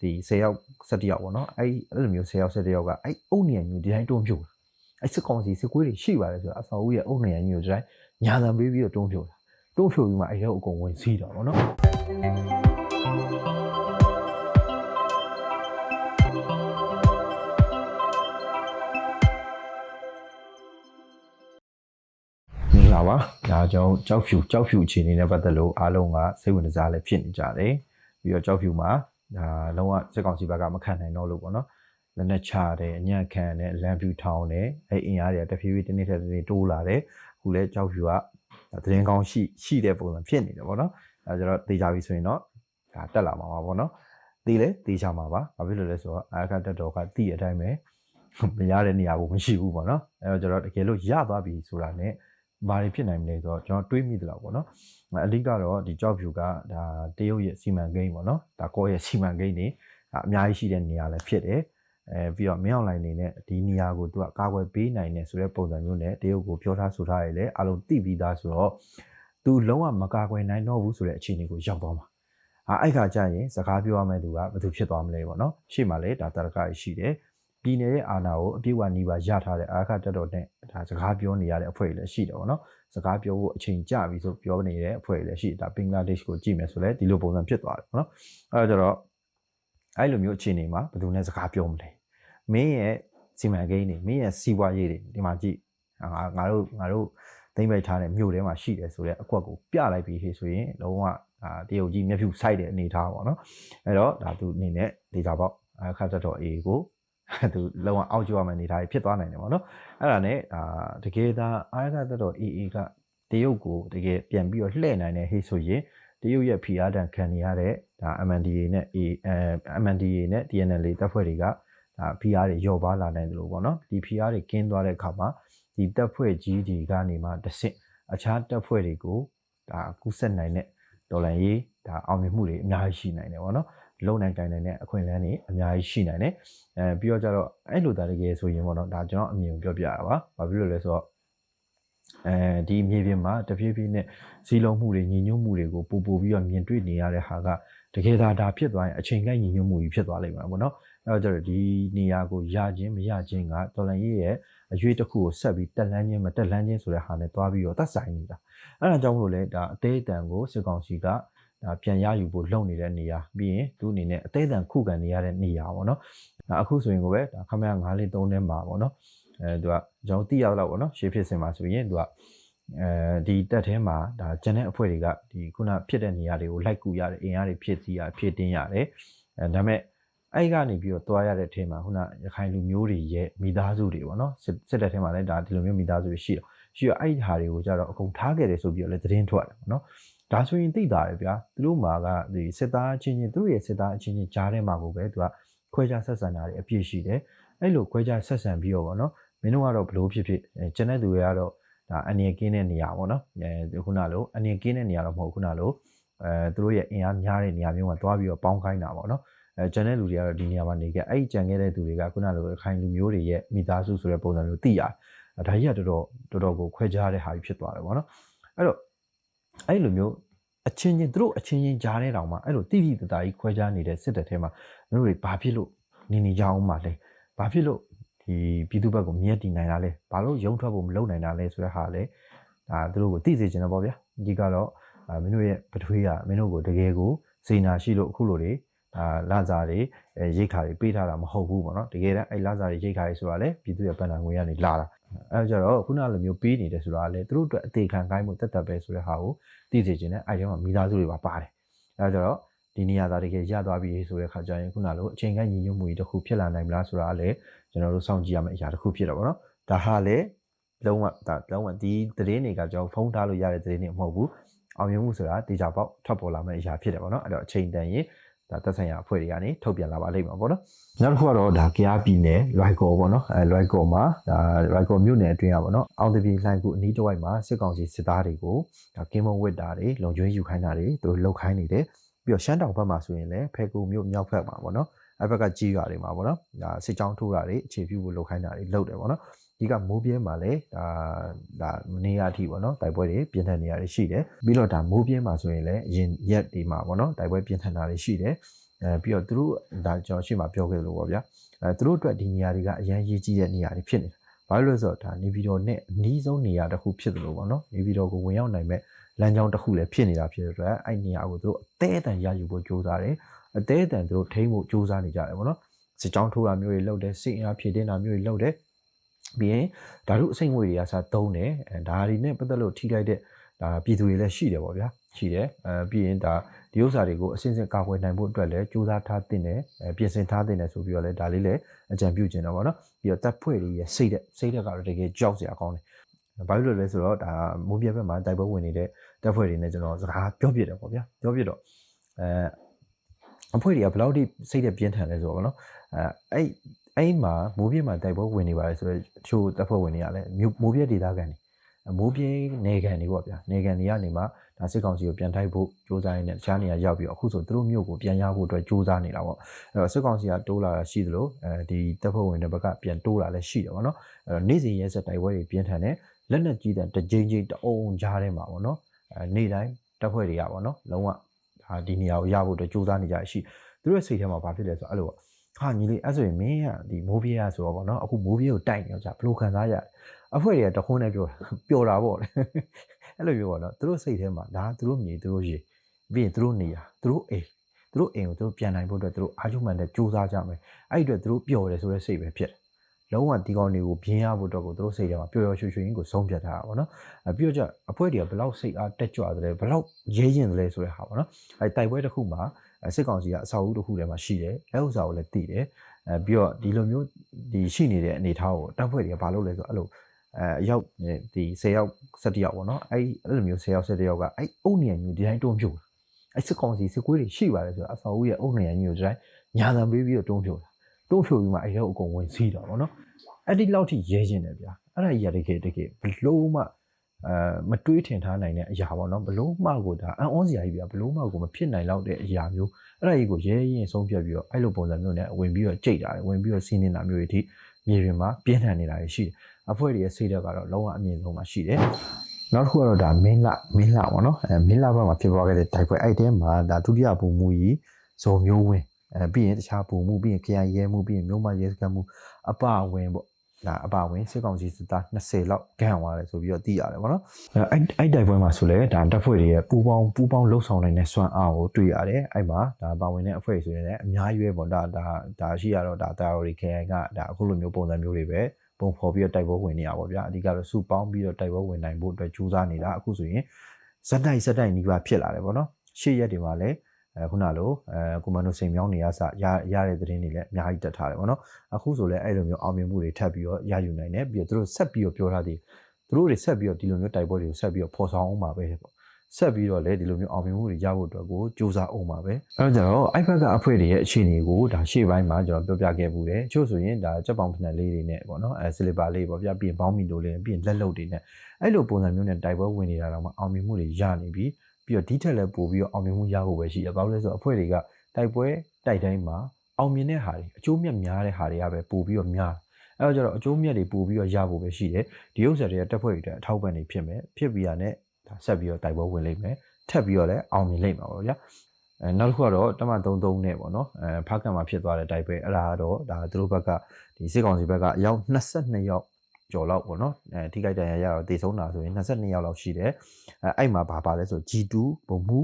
ဒီ10ယောက်17ယောက်ပေါ့နော်အဲ့အဲ့လိုမျိုး10ယောက်17ယောက်ကအဲ့အုတ်နေရမျိုးဒီတိုင်းတွန်းဖြိုတာအဲ့စစ်ကောင်စီစစ်ကွေးတွေရှိပါတယ်ဆိုတာအဆောက်အဦရဲ့အုတ်နေရမျိုးဒီတိုင်းညာတံပေးပြီးတော့တွန်းဖြိုတာတွန်းဖြိုပြီးမှအဲ့တော့အကုန်ဝင်စီးတာပေါ့နော်မင်္ဂလာပါဒါကြောင့်ကြောက်ဖြူကြောက်ဖြူအခြေအနေနဲ့ပတ်သက်လို့အားလုံးကစိတ်ဝင်စားလည်းဖြစ်နေကြတယ်ပြီးတော့ကြောက်ဖြူမှာ ဒါလုံးဝစစ်ကောင်စီဘက်ကမခံနိုင်တော့လို့ပေါ့နော်လက်နဲ့ချတယ်အညံ့ခံတယ်လမ်းဖြူထောင်းတယ်အဲ့အင်အားတွေကတဖြည်းဖြည်းတစ်နေ့တစ်နေ့တိုးလာတယ်အခုလဲကြောက်ဖြူကသတင်းကောင်းရှိရှိတဲ့ပုံစံဖြစ်နေတယ်ပေါ့နော်အဲဒါကြတော့တေချာပြီဆိုရင်တော့ဒါတက်လာမှာပါပေါ့နော်တေးလဲတေချာမှာပါဘာဖြစ်လို့လဲဆိုတော့အာခတက်တော်ကတိအတိုင်းပဲမရတဲ့နေရာကိုမရှိဘူးပေါ့နော်အဲတော့ကျတော့တကယ်လို့ရသွားပြီဆိုတာ ਨੇ ဘာတွေဖြစ်နိုင်မလဲဆိုတော့ကျွန်တော်တွေးမိသလားပေါ့နော်အဓိကတော့ဒီကြောက်ဖြူကဒါတရုတ်ရဲ့စီမံကိန်းပေါ့နော်ဒါကောရဲ့စီမံကိန်းတွေအများကြီးရှိတဲ့နေရာလည်းဖြစ်တယ်အဲပြီးတော့မင်းအောင်လိုင်းနေနဲ့ဒီနေရာကိုသူကကာကွယ်ပေးနိုင်တယ်ဆိုတဲ့ပုံစံမျိုးနဲ့တရုတ်ကိုပြောထားဆိုထားရလေအလုံးသိပြီးသားဆိုတော့သူလုံးဝမကာကွယ်နိုင်တော့ဘူးဆိုတဲ့အခြေအနေကိုရောက်သွားမှာဟာအဲ့ခါကျရင်စကားပြောရမယ့်သူကဘယ်သူဖြစ်သွားမလဲပေါ့နော်ရှေ့မှာလေဒါတရကရှိတယ် ပြည်နယ်ရဲ့အာဏာကိုအပြည့်အဝနှီးပါရထားတဲ့အာခတက်တော်နဲ့ဒါစကားပြောနေရတဲ့အဖွဲ့တွေလည်းရှိတယ်ပေါ့နော်စကားပြောဖို့အချိန်ကြာပြီဆိုပြောနေတဲ့အဖွဲ့တွေလည်းရှိတယ်ဒါဘင်္ဂလားဒေ့ရှ်ကိုကြည့်မယ်ဆိုလဲဒီလိုပုံစံဖြစ်သွားတယ်ပေါ့နော်အဲတော့ကျတော့အဲ့လိုမျိုးအခြေအနေမှာဘယ်သူနဲ့စကားပြောမလဲမင်းရဲ့စီမံကိန်းတွေမင်းရဲ့စီးပွားရေးတွေဒီမှာကြည့်ငါငါတို့ငါတို့သိမ့်ပိုက်ထားတဲ့မြို့ထဲမှာရှိတယ်ဆိုတော့အကွက်ကိုပြလိုက်ပြီးဟေ့ဆိုရင်လုံးဝအာတရုတ်ကြီးမျက်ဖြူစိုက်တဲ့အနေထားပေါ့နော်အဲ့တော့ဒါသူအနေနဲ့ဒေတာပေါက်အခါတက်တော် A ကို သူလုံးဝအောက်ကျော်မှအနေထားဖြစ်သွားနိုင်တယ်ပေါ့နော်အဲ့ဒါနဲ့အာတကယ်သာအာရကတက်တော် AA ကတရုတ်ကိုတကယ်ပြန်ပြီးတော့လှည့်နိုင်တဲ့ဟေ့ဆိုရင်တရုတ်ရဲ့ PR တန်ခံနေရတဲ့ဒါ MNDA နဲ့ A MNDA နဲ့ TNL တပ်ဖွဲ့တွေကဒါ PR တွေယော့ပါလာနိုင်တယ်လို့ပေါ့နော်ဒီ PR တွေကင်းသွားတဲ့အခါမှာဒီတပ်ဖွဲ့ကြီးတွေကနေမှတစ်ဆင့်အခြားတပ်ဖွဲ့တွေကိုဒါကူးဆက်နိုင်တဲ့ဒေါ်လာရေးဒါအောင်မြင်မှုတွေအများကြီးရှိနိုင်တယ်ပေါ့နော် လုံနိုင်တိုင်းနိုင်တဲ့အခွင့်အလမ်းတွေအများကြီးရှိနိုင်တယ်အဲပြီးတော့ကျတော့အဲ့လိုတာတကယ်ဆိုရင်ပေါ့နော်ဒါကျွန်တော်အမြင်ကိုပြောပြရတာပါဘာဖြစ်လို့လဲဆိုတော့အဲဒီမြေပြင်မှာတဖြည်းဖြည်းနဲ့စီလုံးမှုတွေညီညွတ်မှုတွေကိုပူပူပြီးတော့မြင်တွေ့နေရတဲ့ဟာကတကယ်သာဒါဖြစ်သွားရင်အချိန်ကိုက်ညီညွတ်မှုကြီးဖြစ်သွားလိမ့်မယ်ပေါ့နော်အဲ့တော့ကျတော့ဒီနေရာကိုရခြင်းမရခြင်းကတော်လန်ရေးရဲ့အရွေးတစ်ခုကိုဆက်ပြီးတက်လန်းခြင်းမတက်လန်းခြင်းဆိုတဲ့ဟာနဲ့တွားပြီးတော့သက်ဆိုင်နေတာအဲ့ဒါကြောင့်မလို့လေဒါအသေးအတန်ကိုစစ်ကောင်စီက ဒါပြန်ရယူဖို့လုပ်နေတဲ့နေရာပြီးရင်သူအနေနဲ့အသေးအတန်ခုခံနေရတဲ့နေရာပေါ့နော်ဒါအခုဆိုရင်ကိုပဲဒါခမရ9လေး3ထဲမှာပေါ့နော်အဲသူကကျွန်တော်သိရတော့ပေါ့နော်ရှေ့ဖြစ်စင်မှာဆိုရင်သူကအဲဒီတက်ထဲမှာဒါဂျန်တဲ့အဖွဲ့တွေကဒီခုနဖြစ်တဲ့နေရာတွေကိုလိုက်ကူရတယ်အင်အားတွေဖြစ်စီရဖြစ်တင်းရတယ်အဲဒါမဲ့အဲ့ကနေပြီးတော့တွားရတဲ့အထင်းမှာခုနရခိုင်လူမျိုးတွေရဲ့မိသားစုတွေပေါ့နော်စစ်တပ်ထဲမှာလည်းဒါဒီလိုမျိုးမိသားစုတွေရှိတော့ရှိတော့အဲ့ဒီဟာတွေကိုကြတော့အကုန်ထားခဲ့တယ်ဆိုပြီးတော့လည်းသတင်းထွက်တယ်ပေါ့နော် ဒါဆိုရင်သိတာတယ်ဗျာသူတို့မှာကဒီစစ်သားအချင်းချင်းသူတို့ရဲ့စစ်သားအချင်းချင်းကြားထဲမှာကိုပဲသူကခွဲခြားဆက်ဆံတာတွေအပြည့်ရှိတယ်အဲ့လိုခွဲခြားဆက်ဆံပြီးတော့ပေါ့နော်မင်းတို့ကတော့ဘလို့ဖြစ်ဖြစ်ကျန်တဲ့သူတွေကတော့ဒါအနေကင်းတဲ့နေရာပေါ့နော်အဲခုနလိုအနေကင်းတဲ့နေရာတော့မဟုတ်ခုနလိုအဲသူတို့ရဲ့အင်အားများတဲ့နေရာမျိုးမှာတွားပြီးတော့ပေါင်းခိုင်းတာပေါ့နော်အဲကျန်တဲ့လူတွေကတော့ဒီနေရာမှာနေခဲ့အဲ့ဒီကြံခဲ့တဲ့သူတွေကခုနလိုခိုင်လူမျိုးတွေရဲ့မိသားစုဆိုတဲ့ပုံစံမျိုးသိရတယ်ဒါကြီးကတော်တော်တော်တော်ကိုခွဲခြားတဲ့ဟာကြီးဖြစ်သွားတယ်ပေါ့နော်အဲ့တော့ အဲ့လိုမျိုးအချင်းချင်းသူတို့အချင်းချင်းကြားတဲ့တောင်မှအဲ့လိုတိတိတသားကြီးခွဲခြားနေတဲ့စစ်တပ်ထဲမှာတို့တွေဘာဖြစ်လို့နေနေကြအောင်မှလဲဘာဖြစ်လို့ဒီပြည်သူဘက်ကိုမြဲတည်နိုင်တာလဲဘာလို့ရုံထွက်ဖို့မလုပ်နိုင်တာလဲဆိုတဲ့ဟာလဲဒါသူတို့ကိုသိစေချင်တယ်ပေါ့ဗျာဒီကတော့မင်းတို့ရဲ့ပထွေးကမင်းတို့ကိုတကယ်ကိုစေနာရှိလို့အခုလိုတွေအာလာဇာတွေရိတ်ခါတွေပေးထားတာမဟုတ်ဘူးပေါ့နော်တကယ်တမ်းအဲ့လာဇာတွေရိတ်ခါတွေဆိုတာလေပြည်သူရဲ့ပန်တန်ငွေကနေလာတာ အဲကြတော့ခုနလိုမျိုးပေးနေတယ်ဆိုတာလေသူတို့အတွက်အသေးခံခိုင်းမှုတက်တက်ပဲဆိုတဲ့ဟာကိုသိစေချင်တယ်အဲ့ဒီမှာမိသားစုတွေပါပါတယ်အဲကြတော့ဒီနေရာသားတကယ်ရသွားပြီဆိုတဲ့ခါကျရင်ခုနလိုအချိန်ကညီညွတ်မှုတွေတစ်ခုဖြစ်လာနိုင်မလားဆိုတာလည်းကျွန်တော်တို့စောင့်ကြည့်ရမယ့်အရာတစ်ခုဖြစ်တော့ဗောနော်ဒါဟာလေလုံးဝဒါလုံးဝဒီသတင်းတွေကကျွန်တော်ဖုန်းထားလို့ရတဲ့သတင်းတွေမဟုတ်ဘူးအောင်မြင်မှုဆိုတာတေချာပေါက်ထွက်ပေါ်လာမယ့်အရာဖြစ်တယ်ဗောနော်အဲ့တော့အချိန်တန်ရင် ဒါသက်ဆိုင်ရာအဖွဲ့တွေကနေထုတ်ပြန်လာပါလိမ့်မှာပေါ့နော်နောက်တစ်ခုကတော့ဒါကရားပြည်နယ်လွိုက်ကောပေါ့နော်အဲလွိုက်ကောမှာဒါလွိုက်ကောမြို့နယ်အတွင်းอ่ะပေါ့နော်အောင်တပြည်လှိုင်ကူအနီးတစ်ဝိုက်မှာစစ်ကောင်စီစစ်သားတွေကိုဒါကင်းမုံဝစ်တာတွေလုံကျွေးယူခိုင်းတာတွေသူတို့လှုပ်ခိုင်းနေတယ်ပြီးတော့ရှမ်းတောင်ဘက်မှာဆိုရင်လည်းဖဲကူမြို့မြောက်ဘက်မှာပေါ့နော်အဲ့ဘက်ကကြီးရွာတွေမှာပေါ့နော်ဒါစစ်ကြောင်းထိုးတာတွေအခြေပြုဖို့လှုပ်ခိုင်းတာတွေလှုပ်တယ်ပေါ့နော် ဒီကမိုးပြင်းမှာလည်းဒါဒါမနေ့ကအထိပေါ့နော်တိုက်ပွဲတွေပြင်းထန်နေရရှိတယ်ပြီးတော့ဒါမိုးပြင်းမှာဆိုရင်လည်းအရင်ရက်ဒီမှာပေါ့နော်တိုက်ပွဲပြင်းထန်တာတွေရှိတယ်အဲပြီးတော့သူတို့ဒါကျွန်တော်ရှေ့မှာပြောခဲ့လို့ပေါ့ဗျာအဲသူတို့အတွက်ဒီနေရာတွေကအရန်ရေးကြီးတဲ့နေရာတွေဖြစ်နေတာဘာလို့လဲဆိုတော့ဒါနေပြည်တော်နဲ့အနီးဆုံးနေရာတစ်ခုဖြစ်တယ်လို့ပေါ့နော်နေပြည်တော်ကိုဝင်ရောက်နိုင်မဲ့လမ်းကြောင်းတစ်ခုလည်းဖြစ်နေတာဖြစ်တဲ့အတွက်အဲ့နေရာကိုသူတို့အသေးအတန်ရယူဖို့ကြိုးစားတယ်အသေးအတန်သူတို့ထိန်းဖို့ကြိုးစားနေကြတယ်ပေါ့နော်စစ်ကြောင်းထိုးတာမျိုးတွေလုပ်တယ်စစ်အင်အားဖြည့်တင်းတာမျိုးတွေလုပ်တယ် ပြီးရင်ဓာတုအစိမ့်ငွေတွေကစားသုံးတယ်အဲဒါတွေနဲ့ပတ်သက်လို့ထိလိုက်တဲ့ဒါပြည်သူတွေလည်းရှိတယ်ပေါ့ဗျာရှိတယ်အဲပြီးရင်ဒါဒီဥစ္စာတွေကိုအစင်းစင်ကာကွယ်နိုင်ဖို့အတွက်လည်းကြိုးစားထားတင်တယ်အဲပြင်ဆင်ထားတင်တယ်ဆိုပြီးတော့လည်းဒါလေးလည်းအကြံပြုခြင်းတော့ဗောနော်ပြီးတော့တပ်ဖွဲ့တွေရဲ့စိတ်တဲ့စိတ်တဲ့ကတော့တကယ်ကြောက်စရာကောင်းတယ်ဘာလို့လဲလဲဆိုတော့ဒါမိုးပြက်ဘက်မှာတိုက်ပွဲဝင်နေတဲ့တပ်ဖွဲ့တွေနဲ့ကျွန်တော်စကားပြောပြတယ်ပေါ့ဗျာပြောပြတော့အဲအဖွဲ့တွေကဘယ်လောက်ထိစိတ်တဲ့ပြင်းထန်လဲဆိုတော့ဗောနော်အဲအဲ့ အဲ့မှာမိုးပြက်မှာတိုက်ပွဲဝင်နေပါလေဆိုတော့တချို့တပ်ဖွဲ့ဝင်တွေကလည်းမိုးပြက်ဒေသခံတွေမိုးပြင်းနေကန်တွေပေါ့ဗျာနေကန်တွေကနေမှဒါစစ်ကောင်စီကိုပြန်ထိုက်ဖို့စ조사ရင်းနဲ့တခြားနေရာရောက်ပြီးအခုဆိုသူတို့မြို့ကိုပြန်ရဖို့အတွက်စ조사နေတာပေါ့အဲ့တော့စစ်ကောင်စီကတိုးလာတာရှိသလိုအဲဒီတပ်ဖွဲ့ဝင်တွေဘက်ကပြန်တိုးလာလည်းရှိတယ်ပေါ့နော်အဲ့တော့နေ့စဉ်ရဲစက်တိုက်ပွဲတွေပြင်းထန်တယ်လက်နက်ကြီးတဲ့တကြိမ်ကြိမ်တအုံကြားထဲမှာပေါ့နော်အဲနေ့တိုင်းတပ်ဖွဲ့တွေကပေါ့နော်လုံးဝဒါဒီနေရာကိုရဖို့အတွက်စ조사နေကြရှိသူတို့ရဲ့စိတ်ထဲမှာဘာဖြစ်လဲဆိုတော့အဲ့လိုပေါ့ ဟာညီလေးအဲ့ဆိုရင်မင်းကဒီမိုးပြေးရဆိုတော့ဗောနော်အခုမိုးပြေးကိုတိုက်နေတော့じゃဘလို့ခံစားရအဖွဲ့တွေကတခွန်းနဲ့ပြောတာပျော်တာဗောလေအဲ့လိုမျိုးဗောနော်သူတို့စိတ်ထဲမှာဒါသူတို့မြေသူတို့ရေပြီးရင်သူတို့နေရသူတို့အိမ်သူတို့အိမ်ကိုသူတို့ပြန်နိုင်ဖို့အတွက်သူတို့အာချုမှန်တဲ့စူးစမ်းကြမယ်အဲ့ဒီအတွက်သူတို့ပျော်တယ်ဆိုတဲ့စိတ်ပဲဖြစ်တယ်လုံးဝဒီကောင်တွေကိုပြင်းရဖို့အတွက်ကိုသူတို့စိတ်ထဲမှာပျော်ပျော်ရွှင်ရွှင်ကိုဆုံးဖြတ်ထားတာပေါ့နော်အပြီးတော့ကျအဖွဲ့တွေကဘယ်လောက်စိတ်အားတက်ကြွတယ်ဘယ်လောက်ရဲရင်တယ်လဲဆိုတဲ့ဟာပေါ့နော်အဲတိုက်ပွဲတစ်ခုမှာ စစ်ကောင်စီကအဆောက်အဦတစ်ခုထဲမှာရှိတယ်အဲဥစ္စာကိုလည်းသိတယ်အဲပြီးတော့ဒီလိုမျိုးဒီရှိနေတဲ့အနေအထားကိုတပ်ဖွဲ့တွေကဘာလုပ်လဲဆိုတော့အဲ့လိုအဲအယောက်ဒီ10ယောက်17ယောက်ပေါ့နော်အဲ့အဲ့လိုမျိုး10ယောက်17ယောက်ကအဲ့အုတ်နေရမျိုးဒီတိုင်းတွန်းဖြိုးတာအဲ့စစ်ကောင်စီစစ်ကွေးတွေရှိပါတယ်ဆိုတော့အဆောက်အဦရဲ့အုတ်နေရမျိုးဒီတိုင်းညာသံပေးပြီးတော့တွန်းဖြိုးတာတွန်းဖြိုးပြီးမှအဲ့တော့အကုန်ဝင်စီးတာပေါ့နော်အဲ့ဒီလောက်ထိရဲခြင်းတယ်ဗျာအဲ့ဒါကြီးရတကယ်တကယ်ဘလို့မှ အဲမတွေးထင်ထားနိုင်တဲ့အရာပေါ့နော်ဘလို့မှကိုဒါအံ့ဩစရာကြီးဗျာဘလို့မှကိုမဖြစ်နိုင်တော့တဲ့အရာမျိုးအဲ့ဒါကြီးကိုရဲရင်ဆုံးဖြတ်ပြီးတော့အဲ့လိုပုံစံမျိုးနဲ့ဝင်ပြီးတော့ကြိတ်တာဝင်ပြီးတော့စီးနေတာမျိုးတွေအထိမြေပြင်မှာပြင်းထန်နေတာရှိတယ်အဖွဲ့တွေရဲ့စိတ်ဓာတ်ကတော့လုံးဝအမြင့်ဆုံးမှာရှိတယ်နောက်တစ်ခုကတော့ဒါမင်းလမင်းလပေါ့နော်အဲမင်းလဘက်မှာဖြစ်သွားခဲ့တဲ့တိုက်ပွဲအဲ့တဲမှာဒါဒုတိယပုံမှုကြီးဇုံမျိုးဝင်းအဲပြီးရင်တခြားပုံမှုပြီးရင်ခရိုင်ရဲမှုပြီးရင်မြို့မရဲစခန်းမှုအပအဝင်ပေါ့ ဒါအပါဝင်စစ်ကောင်စီစစ်သား20လောက်ဂန့်သွားတယ်ဆိုပြီးတော့သိရတယ်ဗောနော်အဲအဲ့တိုက်ပွဲမှာဆိုလဲဒါတပ်ဖွဲ့တွေရဲ့ပူပေါင်းပူပေါင်းလှုပ်ဆောင်နိုင်တဲ့စွမ်းအားကိုတွေ့ရတယ်အဲ့မှာဒါပါဝင်တဲ့အဖွဲ့ဆိုရင်လည်းအများကြီးပဲဗောဒါဒါဒါရှိရတော့ဒါတာရိုရီ KI ကဒါအခုလိုမျိုးပုံစံမျိုးတွေပဲပုံဖော်ပြီးတော့တိုက်ပွဲဝင်နေရပါဗျာအဓိကတော့စုပေါင်းပြီးတော့တိုက်ပွဲဝင်နိုင်ဖို့အတွက်ကြိုးစားနေတာအခုဆိုရင်ဇက်တိုက်ဇက်တိုက်နီးပါဖြစ်လာတယ်ဗောနော်ရှေ့ရက်တွေမှာလည်းအဲ ခုနလိုအဲကွန်မန်ဒိုစိန်မြောင်းနေရစရရတဲ့သတင်းတွေလည်းအများကြီးတက်ထားတယ်ပေါ့နော်အခုဆိုလည်းအဲ့လိုမျိုးအောင်မြင်မှုတွေထပ်ပြီးတော့ရယူနိုင်တယ်ပြီးတော့သူတို့ဆက်ပြီးတော့ပြောထားသည်သူတို့တွေဆက်ပြီးတော့ဒီလိုမျိုးတိုက်ပွဲတွေကိုဆက်ပြီးတော့ဖော်ဆောင်အောင်ပါပဲပေါ့ဆက်ပြီးတော့လည်းဒီလိုမျိုးအောင်မြင်မှုတွေရဖို့အတွက်ကိုစူးစမ်းအောင်ပါပဲအဲတော့ကျွန်တော် iPad ကအဖွဲ့တွေရဲ့အခြေအနေကိုဒါရှေ့ပိုင်းမှာကျွန်တော်ပြောပြခဲ့မှုတယ်ချို့ဆိုရင်ဒါကြက်ပေါင်ဖနက်လေးတွေနဲ့ပေါ့နော်အဲစလီပါလေးပေါ့ပြပြီးရင်ဘောင်းမီတိုလေးပြီးရင်လက်လုတ်တွေနဲ့အဲ့လိုပုံစံမျိုးနဲ့တိုက်ပွဲဝင်နေတာတော့မှအောင်မြင်မှုတွေရနေပြီ ပြီးတော့ဒီထက်လည်းပိုပြီးတော့အောင်မြင်မှုရဖို့ပဲရှိတယ်။ဘာလို့လဲဆိုတော့အဖွဲ့တွေကတိုက်ပွဲတိုက်တိုင်းမှာအောင်မြင်တဲ့ဟာတွေအကျိုးမြတ်များတဲ့ဟာတွေကပဲပိုပြီးတော့များ။အဲတော့ကျတော့အကျိုးမြတ်တွေပိုပြီးတော့ရဖို့ပဲရှိတယ်။ဒီဥစ္စာတွေကတက်ဖွဲ့တွေအထောက်ပံ့နေဖြစ်မယ်။ဖြစ်ပြီးရတဲ့ဒါဆက်ပြီးတော့တိုက်ပွဲဝင်လိမ့်မယ်။ထပ်ပြီးတော့လည်းအောင်မြင်လိမ့်မှာပါဗျာ။အဲနောက်တစ်ခုကတော့တမန်33နဲ့ပေါ့နော်အဲဖားကန်မှာဖြစ်သွားတဲ့တိုက်ပွဲအဲ့ဒါကတော့ဒါသူတို့ဘက်ကဒီစစ်ကောင်စီဘက်ကအယောက်22ယောက် ကျော်လောက်ပေါ့နော်အဲထိခိုက်ဒဏ်ရာရတော့တေဆုံးတာဆိုရင်22ယောက်လောက်ရှိတယ်အဲအဲ့မှာဘာပါလဲဆို G2 ဘုံမှု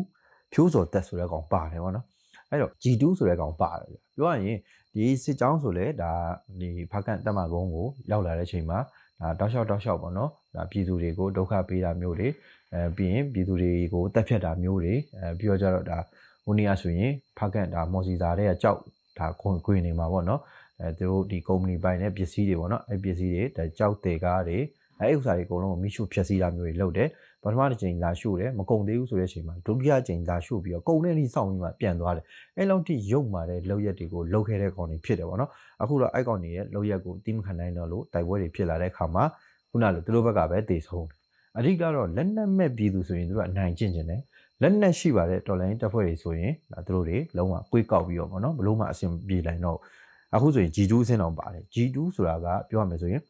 ဖြိုးစော်တက်ဆိုတဲ့ကောင်ပါတယ်ပေါ့နော်အဲ့တော့ G2 ဆိုတဲ့ကောင်ပါတယ်ပြောရရင်ဒီစစ်ကြောင်းဆိုလဲဒါဒီဖကန်တက်မကုန်းကိုရောက်လာတဲ့ချိန်မှာဒါတောက်လျှောက်တောက်လျှောက်ပေါ့နော်ဒါပြည်သူတွေကိုဒုက္ခပေးတာမျိုးတွေအဲပြီးရင်ပြည်သူတွေကိုတက်ဖြတ်တာမျိုးတွေအဲပြီးတော့ကြတော့ဒါဟိုနေရာဆိုရင်ဖကန်ဒါမော်စီစာတဲ့ကြောက်ဒါခွင်ခွင်နေမှာပေါ့နော် အဲသူတို့ဒီကုမ္ပဏီပိုင်တဲ့ပစ္စည်းတွေပေါ့နော်အဲပစ္စည်းတွေဒါကြောက်တေကားတွေအဲဥစ္စာတွေအကုန်လုံးကိုမိရှုဖျက်ဆီးတာမျိုးတွေလုပ်တယ်ပထမတစ်ချိန်လာရှို့တယ်မကုံသေးဘူးဆိုတဲ့အချိန်မှာဒုတိယချိန်လာရှို့ပြီးတော့ကုံတဲ့နေ့စောင့်ပြီးမှပြန်သွားတယ်အဲလောက်ထိရုပ်မာတဲ့လောက်ရက်တွေကိုလှုပ်ခဲတဲ့ကောင်တွေဖြစ်တယ်ပေါ့နော်အခုတော့အဲ့ကောင်တွေရဲ့လောက်ရက်ကိုတိမခံနိုင်တော့လို့တိုက်ပွဲတွေဖြစ်လာတဲ့အခါမှာခုနလိုသူတို့ဘက်ကပဲတေဆုံးတယ်အဓိကတော့လက်နက်မဲ့ပြည်သူဆိုရင်သူကအနိုင်ကျင့်ကျင်တယ်လက်နက်ရှိပါတဲ့တော်လိုင်းတပ်ဖွဲ့တွေဆိုရင်ဒါသူတို့တွေလုံးဝကွေးကောက်ပြီးတော့ပေါ့နော်ဘလို့မှအဆင်ပြေနိုင်တော့ အခုဆိုရင် G2 အဆင့်တော့ပါတယ် G2 ဆိုတာကပြောရမယ်ဆိုရင်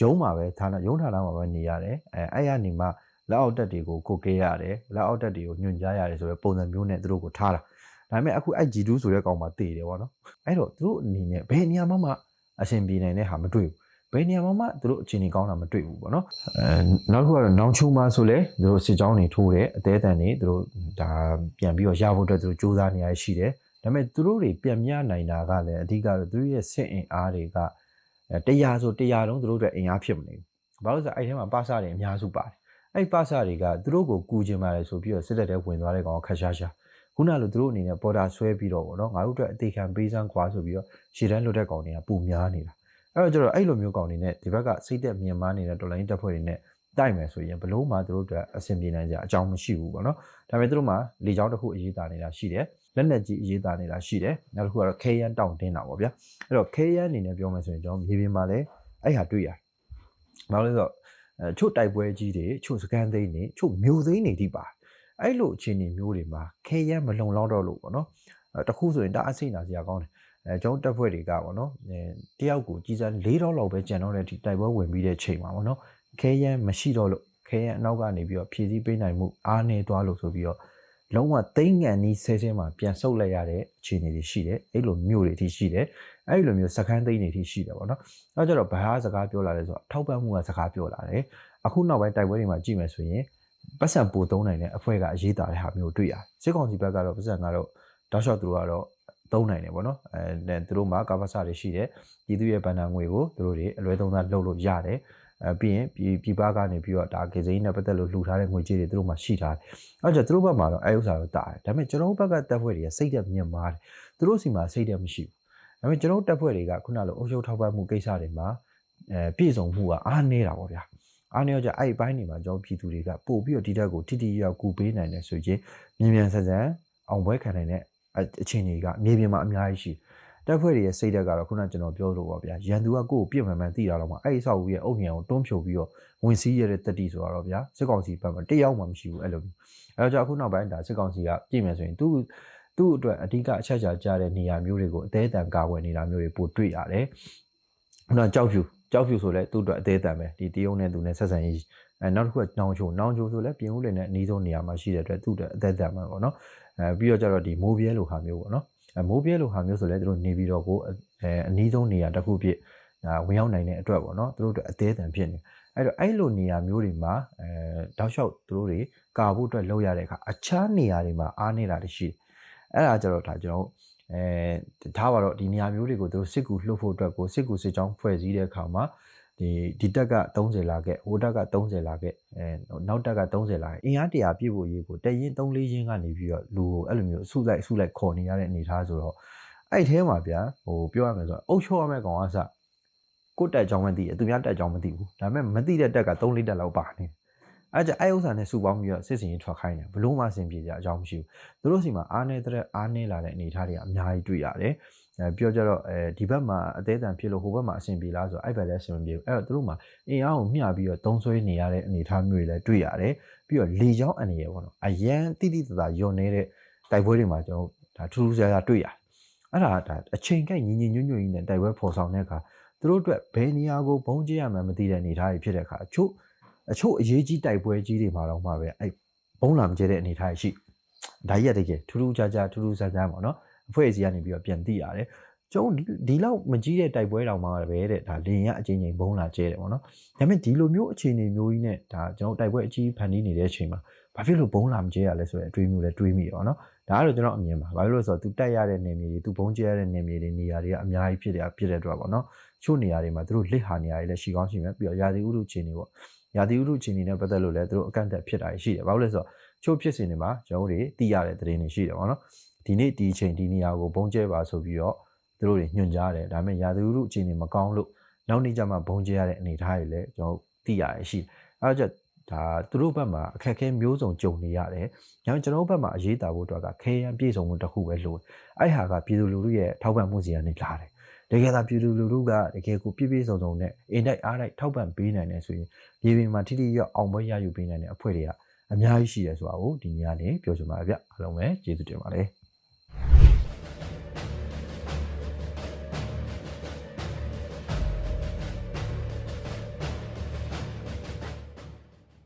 ရုံးမှာပဲဌာနရုံးဌာနမှာပဲနေရတယ်အဲအဲ့ရနေမှာလက်အောက်တက်တွေကိုကိုကဲရတယ်လက်အောက်တက်တွေကိုညွှန်ကြားရတယ်ဆိုတော့ပုံစံမျိုးနဲ့သူတို့ကိုထားတာဒါပေမဲ့အခုအဲ့ G2 ဆိုတဲ့ကောင်မှတည်တယ်ပေါ့နော်အဲ့တော့သူတို့အနေနဲ့ဘယ်နေရာမှမှအဆင်ပြေနိုင်တဲ့ဟာမတွေ့ဘူးဘယ်နေရာမှမှသူတို့အခြေအနေကောင်းတာမတွေ့ဘူးပေါ့နော်အဲနောက်တစ်ခုကတော့နောင်ချုံမှာဆိုလဲသူတို့စစ်ကြောင်းတွေထိုးတယ်အသေးအတန်တွေသူတို့ဒါပြန်ပြီးတော့ရဖို့အတွက်သူတို့စူးစမ်းနေရရှိတယ် ဒါပေမဲ့သူတို့တွေပြန်မြနိုင်တာကလည်းအဓိကတော့သူတို့ရဲ့စစ်အင်အားတွေကတရားဆိုတရားလုံးသူတို့အတွက်အင်အားဖြစ်မနေဘူးဘာလို့လဲဆိုတော့အဲ့ထဲမှာပါစာတွေအများစုပါတယ်အဲ့ပါစာတွေကသူတို့ကိုကူကျင်ပါတယ်ဆိုပြီးတော့စစ်တပ်ထဲဝင်သွားတဲ့ကောင်ခက်ရှားရှားခုနလိုသူတို့အနေနဲ့ပေါ်တာဆွဲပြီးတော့ဗောနော်ငါတို့အတွက်အသေးခံပေးစမ်းကွာဆိုပြီးတော့ရှေ့တန်းလွတ်တဲ့ကောင်တွေကပုံများနေတာအဲ့တော့ကျတော့အဲ့လိုမျိုးကောင်တွေနဲ့ဒီဘက်ကစိတ်သက်မြင်မာနေတဲ့တော်လိုင်းတပ်ဖွဲ့တွေနဲ့တိုက်မယ်ဆိုရင်ဘလို့မှသူတို့အတွက်အဆင်ပြေနိုင်ကြအကြောင်းမရှိဘူးပေါ့နော် ဒါပေမဲ့သူတို့မှာလေကြောင်းတစ်ခုအရေးတာနေတာရှိတယ်လက်နက်ကြီးအရေးတာနေတာရှိတယ်နောက်တစ်ခုကတော့ခဲရန်တောင့်တင်းတာပေါ့ဗျာအဲ့တော့ခဲရန်အနေနဲ့ပြောမယ်ဆိုရင်ကျွန်တော်မြေပြင်မှာလည်းအဲ့ဟာတွေ့ရတယ်ဘာလို့လဲဆိုတော့အဲချို့တိုက်ပွဲကြီးတွေချို့စကန်သိန်းတွေချို့မျိုးသိန်းတွေတိပါအဲ့လိုအခြေအနေမျိုးတွေမှာခဲရန်မလုံလောက်တော့လို့ပေါ့နော်အဲတခုဆိုရင်ဒါအစိမ့်နာစရာကောင်းတယ်အဲကျွန်တော်တက်ဖွဲ့တွေကပေါ့နော်အဲတယောက်ကိုကြီးစမ်း၄တော့လောက်ပဲကြံတော့တဲ့ဒီတိုက်ပွဲဝင်ပြီးတဲ့ချိန်မှာပေါ့နော်ခဲရန်မရှိတော့လို့ ခဲရန်အနောက်ကနေပြီးတော့ဖြည့်ဆည်းပေးနိုင်မှုအားနေသွားလို့ဆိုပြီးတော့လုံးဝသိမ့်ငံနီးဆဲဆဲမှာပြန်ဆုတ်လိုက်ရတဲ့အခြေအနေတွေရှိတယ်အဲ့လိုမျိုးတွေအထိရှိတယ်အဲ့လိုမျိုးစကန်းသိမ့်တွေအထိရှိတယ်ပေါ့နော်နောက်ကြတော့ဘာဟာစကားပြောလာလဲဆိုတော့ထောက်ပံ့မှုကစကားပြောလာတယ်အခုနောက်ပိုင်းတိုက်ပွဲတွေမှာကြည့်မယ်ဆိုရင်ပတ်စံပိုသုံးနိုင်တဲ့အဖွဲ့ကအရေးတာတဲ့ဟာမျိုးတွေ့ရတယ်စစ်ကောင်စီဘက်ကတော့ပတ်စံကတော့တောက်လျှောက်သူတို့ကတော့သုံးနိုင်တယ်ပေါ့နော်အဲသူတို့မှာကာဗဆာတွေရှိတယ်ပြည်သူရဲ့ဗန္ဒာငွေကိုသူတို့တွေအလွဲသုံးစားလုပ်လို့ရတယ် အဲပြီးရင်ပြည်ပြည်ပကနေပြီးတော့ဒါကေစိမ်းနဲ့ပတ်သက်လို့လှူထားတဲ့ငွေကြေးတွေသူတို့မှရှိထားတယ်။အဲကြောင့်သူတို့ဘက်မှာတော့အဲဥစ္စာတော့တာတယ်။ဒါပေမဲ့ကျွန်တော်တို့ဘက်ကတပ်ဖွဲ့တွေကစိတ်သက်မြင့်မားတယ်။သူတို့စီမှာစိတ်သက်မရှိဘူး။ဒါပေမဲ့ကျွန်တော်တို့တပ်ဖွဲ့တွေကခုနလိုအုပ်ချုပ်ထောက်ပံ့မှုကိစ္စတွေမှာအဲပြည့်စုံမှုကအားနည်းတာပေါ့ဗျာ။အားနည်းတော့ကြအဲ့ဒီဘိုင်းတွေမှာကျွန်တော်ပြည်သူတွေကပို့ပြီးတော့ဒီတက်ကိုတိတိရောက်ကူပေးနိုင်တယ်ဆိုရင်မြန်မြန်ဆန်ဆန်အောင်ပွဲခံနိုင်တဲ့အခြေအနေကမြေပြင်မှာအများကြီးရှိတယ် တက်ဖွဲ့တွေရဲ့စိတ်ဓာတ်ကတော့ခုနကျွန်တော်ပြောလို့ပါဗျာရန်သူကကိုယ့်ကိုပြစ်မှန်မှန်သိတာတော့မှအဲ့ဒီဆောက်ဦးရဲ့အုတ်ညံကိုတွန်းဖြုတ်ပြီးတော့ဝင်စည်းရတဲ့တတိဆိုတော့ဗျာစစ်ကောင်စီဘက်မှာတယောက်မှမရှိဘူးအဲ့လိုအဲ့တော့အခုနောက်ပိုင်းဒါစစ်ကောင်စီကပြည်မယ်ဆိုရင်သူသူ့အတွက်အဓိကအချက်ချာကြတဲ့နေရာမျိုးတွေကိုအသေးအတန်ကာဝယ်နေတာမျိုးတွေပိုတွေ့ရတယ်ခုနကြောက်ဖြူကြောက်ဖြူဆိုလဲသူ့အတွက်အသေးအတန်ပဲဒီတရုံနဲ့သူနဲ့ဆက်ဆံရေးအဲနောက်တစ်ခုကနောင်ချိုနောင်ချိုဆိုလဲပြင်ဦးလင်နဲ့အနီးဆုံးနေရာမှာရှိတဲ့အတွက်သူ့အတွက်အသက်အတန်ပဲပေါ့နော်အဲပြီးတော့ကျတော့ဒီမိုးပြဲလိုဟာမျိုးပေါ့နော်အဲ မိုးပြဲလိုဟာမျိုးဆိုလဲသူတို့နေပြီးတော့ကိုအဲအနည်းဆုံးနေရာတစ်ခုဖြစ်ဒါဝင်ရောက်နိုင်တဲ့အတွက်ပေါ့နော်သူတို့အတွက်အသေးအတန်ဖြစ်နေအဲ့တော့အဲ့လိုနေရာမျိုးတွေမှာအဲတောက်လျှောက်သူတို့တွေကာဖို့အတွက်လုပ်ရတဲ့အခါအခြားနေရာတွေမှာအားနေတာတရှိအဲ့ဒါကြတော့ဒါကျွန်တော်အဲထားပါတော့ဒီနေရာမျိုးတွေကိုသူတို့စစ်ကူလှုပ်ဖို့အတွက်ကိုစစ်ကူစစ်ကြောင်းဖွဲ့စည်းတဲ့အခါမှာ ဒီဒီတက်က30လာခဲ့ဟိုတက်က30လာခဲ့အဲနောက်တက်က30လာခဲ့အင်အားတရာပြည့်ဖို့ရေးကိုတရင်3 4ရင်းကနေပြီးတော့လူကိုအဲ့လိုမျိုးအစုလိုက်အစုလိုက်ခေါ်နေရတဲ့အနေအထားဆိုတော့အဲ့ထဲမှာဗျာဟိုပြောရမယ်ဆိုတော့အုပ်ချုပ်ရမယ့်ကောင်ကစကိုတက်ကြောင်မသိတယ်သူများတက်ကြောင်မသိဘူးဒါပေမဲ့မသိတဲ့တက်က3 4တက်လောက်ပါနေအဲ့ကြအဲ့ဥစ္စာနဲ့စုပေါင်းပြီးတော့စစ်စင်ရေးထွက်ခိုင်းတယ်ဘလို့မှအဆင်ပြေကြအကြောင်းမရှိဘူးသူတို့စီမှာအားနေတဲ့အားနေလာတဲ့အနေအထားတွေအများကြီးတွေ့ရတယ်အဲ ပြောကြတော့အဲဒီဘက်မှာအသေးအံဖြစ်လို့ဟိုဘက်မှာအဆင်ပြေလားဆိုတော့အဲ့ဘက်လည်းအဆင်မပြေဘူးအဲ့တော့သူတို့မှာအင်အားကိုမျှပြီးတော့သုံးဆွဲနေရတဲ့အနေအထားမျိုးတွေလည်းတွေ့ရတယ်ပြီးတော့လေချောင်းအနေရပေါ့နော်အရန်တိတိတသာယွန်နေတဲ့တိုက်ပွဲတွေမှာကျွန်တော်ဒါထူးထူးခြားခြားတွေ့ရတယ်အဲ့ဒါဒါအချိန်ကိုက်ညီညီညွတ်ညွတ်ကြီးနဲ့တိုက်ပွဲဖော်ဆောင်တဲ့အခါသူတို့အတွက်ဘယ်နေရာကိုဘုံကျရမှန်းမသိတဲ့အနေအထားတွေဖြစ်တဲ့အခါအချို့အချို့အရေးကြီးတိုက်ပွဲကြီးတွေမှာတော့မှပဲအဲ့ဘုံလာမကျတဲ့အနေအထားရှိဒါကြီးရတကယ်ထူးထူးခြားခြားထူးထူးဆန်းဆန်းပေါ့နော် အဖွဲ့အစည်းကနေပြီးတော့ပြန်သိရတယ်ကျွန်တော်ဒီလောက်မကြီးတဲ့တိုက်ပွဲတောင်မှပဲတဲ့ဒါလင်ရအချင်းချင်းဘုံလာကျဲတယ်ပေါ့နော်ဒါပေမဲ့ဒီလိုမျိုးအခြေအနေမျိုးကြီးနဲ့ဒါကျွန်တော်တိုက်ပွဲအကြီးဖန်တီးနေတဲ့အချိန်မှာဘာဖြစ်လို့ဘုံလာမကျဲရလဲဆိုတဲ့အတွေးမျိုးလဲတွေးမိတယ်ပေါ့နော်ဒါကတော့ကျွန်တော်အမြင်ပါဘာဖြစ်လို့လဲဆိုတော့သူတက်ရတဲ့နေမြေတွေသူဘုံကျဲရတဲ့နေမြေတွေနေရာတွေကအများကြီးဖြစ်တယ်ဖြစ်တဲ့အတွက်ပေါ့နော်ချို့နေရာတွေမှာသူတို့လစ်ဟာနေရာတွေလည်းရှိကောင်းရှိမယ်ပြီးတော့ရာသီဥတုအခြေအနေပေါ့ရာသီဥတုအခြေအနေနဲ့ပတ်သက်လို့လည်းသူတို့အကန့်အသတ်ဖြစ်တာရှိတယ်ဘာလို့လဲဆိုတော့ချို့ဖြစ်စဉ်တွေမှာကျွန်တော်တို့သိရတဲ့သတင်းတွေရှိတယ်ပေါ့နော် ဒီနေ့ဒီအချိန်ဒီနေရာကိုဘုံကျဲပါဆိုပြီးတော့သူတို့တွေညွှန်ကြားတယ်ဒါပေမဲ့ရာသီဥတုအခြေအနေမကောင်းလို့နောက်နေ့ကျမှဘုံကျဲရတဲ့အနေအထားတွေလည်းကျွန်တော်သိရရရှိအဲဒါကြောင့်ဒါသူတို့ဘက်မှာအခက်အခဲမျိုးစုံကြုံနေရတယ်။ညောင်ကျွန်တော်ဘက်မှာအရေးတာဖို့အတွက်ကခဲရန်ပြည့်စုံမှုတစ်ခုပဲလို့အဲ့ဟာကပြည်သူလူထုရဲ့ထောက်ပံ့မှုစီကနေလာတယ်။တကယ်သာပြည်သူလူထုကတကယ်ကိုပြည့်ပြည့်စုံစုံနဲ့အင်တိုက်အားတိုက်ထောက်ပံ့ပေးနိုင်တယ်ဆိုရင်ပြည်ပင်မှာထိထိရောက်အောင်ပွဲရယူပေးနိုင်တဲ့အဖွဲ့တွေကအများကြီးရှိတယ်ဆိုတာကိုဒီနေ့ကနေပြောချင်ပါတယ်ဗျ။အားလုံးပဲကျေးဇူးတင်ပါတယ်။